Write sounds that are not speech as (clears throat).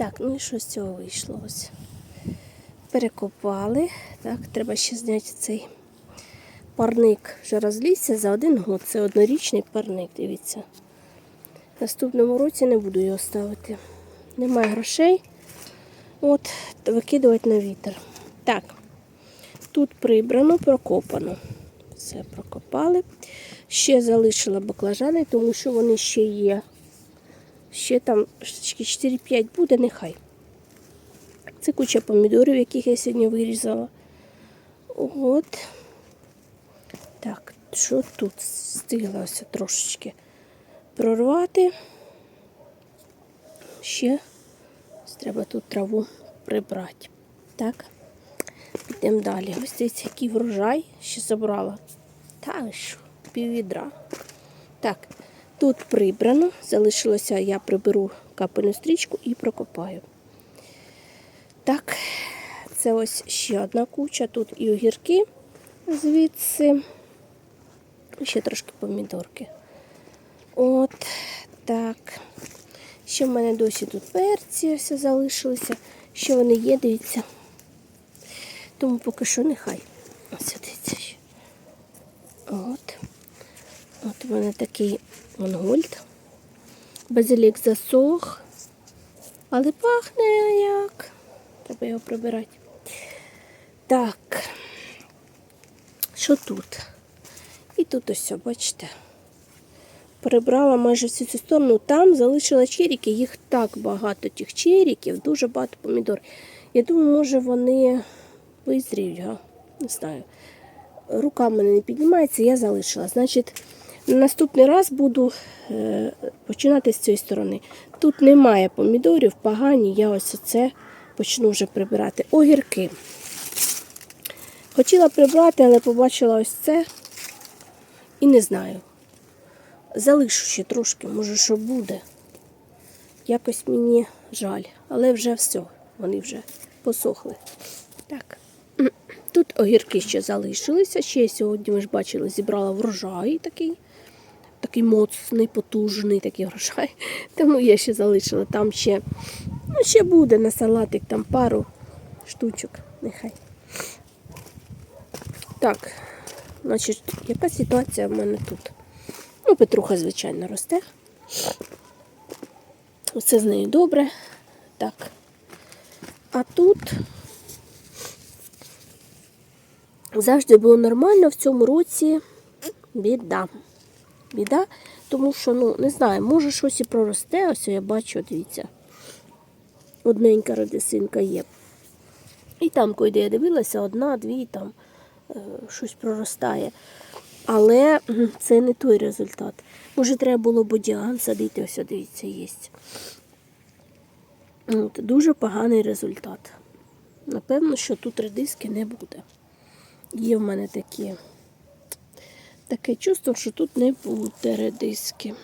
Так, ну і що з цього вийшло? Ось. Перекопали. Так, треба ще зняти цей парник. Вже розлізся за один год. Це однорічний парник, дивіться. Наступному році не буду його ставити. Немає грошей. От, викидувати на вітер. Так, тут прибрано, прокопано. Все прокопали. Ще залишила баклажани, тому що вони ще є. Ще там 4-5 буде, нехай. Це куча помідорів, яких я сьогодні вирізала. От. Так, що тут встигла трошечки прорвати. Ще треба тут траву прибрати. Так. Підемо далі. Ось дивіться, який врожай ще забрала. Та що, піввідра. Так, тут прибрано. Залишилося, я приберу капельну стрічку і прокопаю. Так, це ось ще одна куча. Тут і огірки звідси. Ще трошки помідорки. От так. Ще в мене досі тут перці все залишилися. Ще вони є. Тому поки що нехай. Ось. От. От у мене такий монгольд. Базилік засох. Але пахне як. Треба його прибирати. Так. Що тут? І тут ось, бачите. Прибрала майже всю цю сторону. Там залишила черіки, їх так багато тих черіків, дуже багато помідор. Я думаю, може вони визріють, не знаю. Рука в мене не піднімається, я залишила. Значить, наступний раз буду е, починати з цієї сторони. Тут немає помідорів, погані, я ось це почну вже прибирати. Огірки. Хотіла прибрати, але побачила ось це і не знаю. Залишу ще трошки, може, що буде. Якось мені жаль, але вже все, вони вже посохли. Так. (clears throat) Тут огірки ще залишилися. Ще сьогодні, ви ж бачили, зібрала врожай такий. Такий моцний, потужний такий врожай. (laughs) Тому я ще залишила. Там ще, ну, ще буде на салатик, там пару штучок. Нехай. Так, значить, яка ситуація в мене тут? Ну, Петруха, звичайно, росте. Все з нею добре. Так. А тут завжди було нормально в цьому році біда. Біда, тому що, ну, не знаю, може щось і проросте. Ось я бачу, дивіться, одненька родисинка є. І там, коли я дивилася, одна, дві, там щось проростає. Але це не той результат. Може, треба було бодіан садити, ось дивіться, є. От, дуже поганий результат. Напевно, що тут редиски не буде. Є в мене такі, таке чувство, що тут не буде редиски.